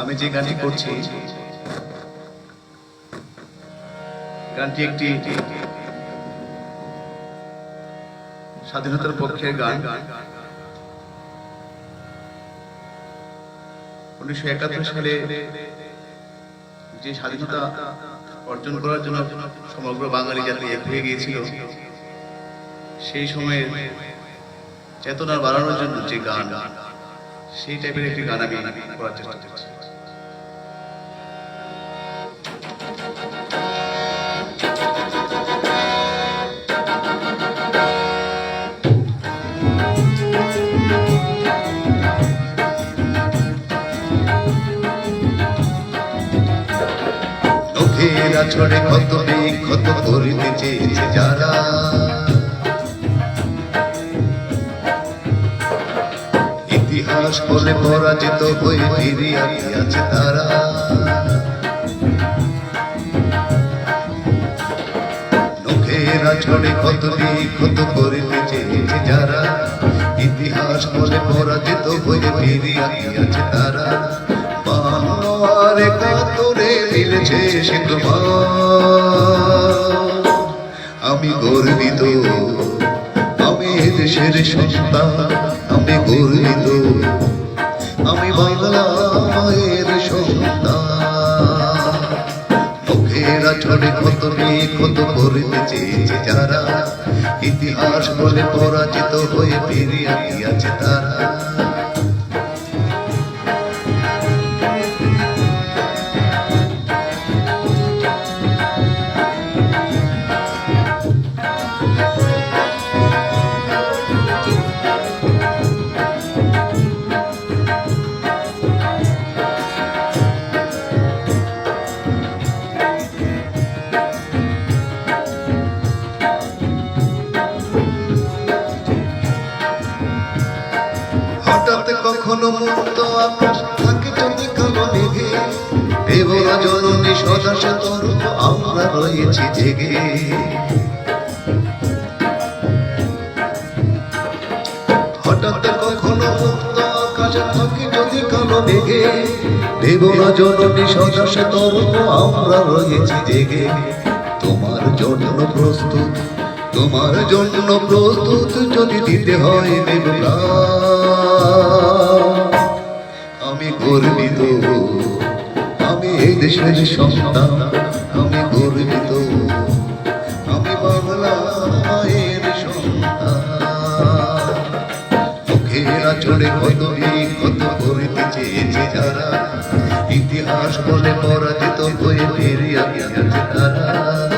আমি যে গানটি করছি, গানটি একটি স্বাধীনতার পক্ষের গান। উনিশশো একাত্তর সালে যে স্বাধীনতা অর্জন করার জন্য সমগ্র বাঙালি জাতি এক হয়ে গিয়েছিল, সেই সময়ে চেতনা বাড়ানোর জন্য যে গান, সেই টাইপের একটি গান আমি করার চেষ্টা করছি। নখেরা ছড়ে ক্ষত বিক্ষত করিতে চেয়েছে যারা। ইতিহাস বলে পরাজিত হয়ে ফিরিয়া গিয়াছে তারা। ছড়ে ক্ষত বিক্ষত করিতে চেয়েছে যারা। ইতিহাস বলে পরাজিত হয়ে ফিরিয়া গিয়াছে তারা। বাংলার একাত্তরে মিলেছে আমি গর্বিত, আমি দেশের সন্তান আমি গর্বিত, আমি বাংলা মায়ের সন্তান মুখেরা ছড়ে কত কত করিতে চেয়েছে যারা ইতিহাস বলে পরাজিত হয়ে ফিরিয়া গিয়াছে তারা। কখনো মুক্ত আকাশ থাকে যদি মেঘে দেবরা জননী সদা সতর্ক আমরা রয়েছি জেগে। হঠাৎ কখনো মুক্ত আকাশ থাকে যদি কালো মেঘে। দেবরা জননী সদা সতর্ক আমরা রয়েছি জেগে। তোমার জন্য প্রস্তুত, তোমার জন্য প্রস্তুত যদি দিতে হয় দেবরা আমি গর্বিত। আমি এই দেশের সন্তান, আমি গর্বিত। আমি বাংলা মায়ের সন্তান। মুখেরা চড়ে কত কত করিতে চেয়েছে যারা। ইতিহাস বলে পরাজিত হয়ে ফিরিয়া গেছে তারা।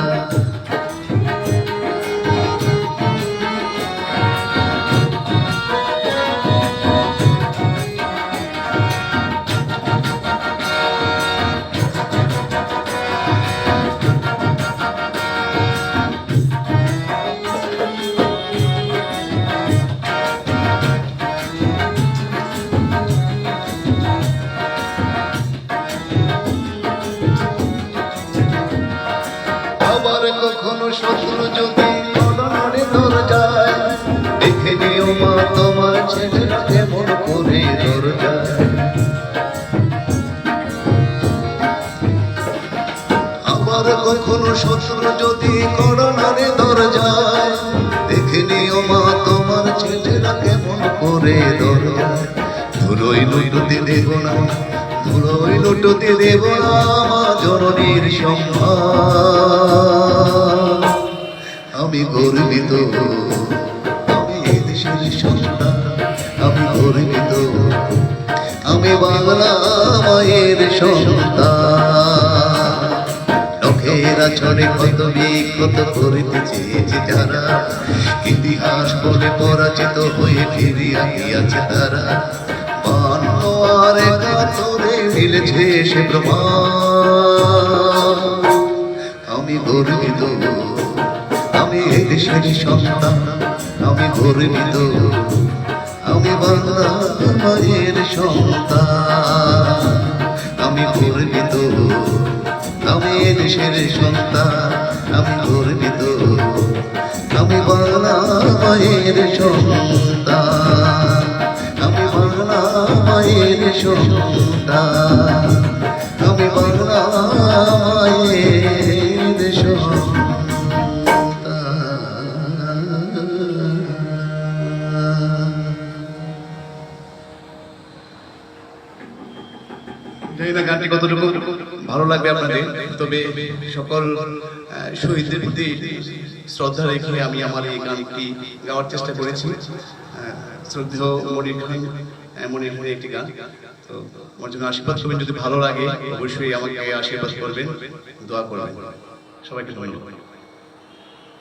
তোমার ছেলেরা কেমন করে যায় আবার কখনো শত্রু যদি করোনারে ধর যায় দেখে নিও মা, তোমার ছেলেরা কেমন করে ধর ধুলোই লুটতে দেব না ধুলোই লুটতে দেব না মা, জননীর আমি গর্বিত। আমি বাংলা মায়ের সন্তান। নখেরা ছড়ে কত বিক্ষত করিতে চেয়েছে যারা। ইতিহাস বলে পরাজিত হয়ে ফিরিয়া গিয়াছে তারা। বানোয়ার একাত্তরে মিলেছে সে আমি গর্বিত, আমি এই দেশের সন্তান, আমি গর্বিত। বাংলা মায়ের সন্তান। আমি গর্বিত, আমি দেশের সন্তান। আমি গর্বিত, আমি বাংলা মায়ের সন্তান। আমি বাংলা মায়ের সন্তান। জানি গানটি কতটুকু ভালো লাগবে আপনাদের? তবে সকল শহীদদের প্রতি শ্রদ্ধা রেখে আমি আমার এই গানটি গাওয়ার চেষ্টা করেছি। যদি ভালো লাগে, অবশ্যই আমাকে আশীর্বাদ করবেন। দোয়া করবেন। সবাইকে ধন্যবাদ।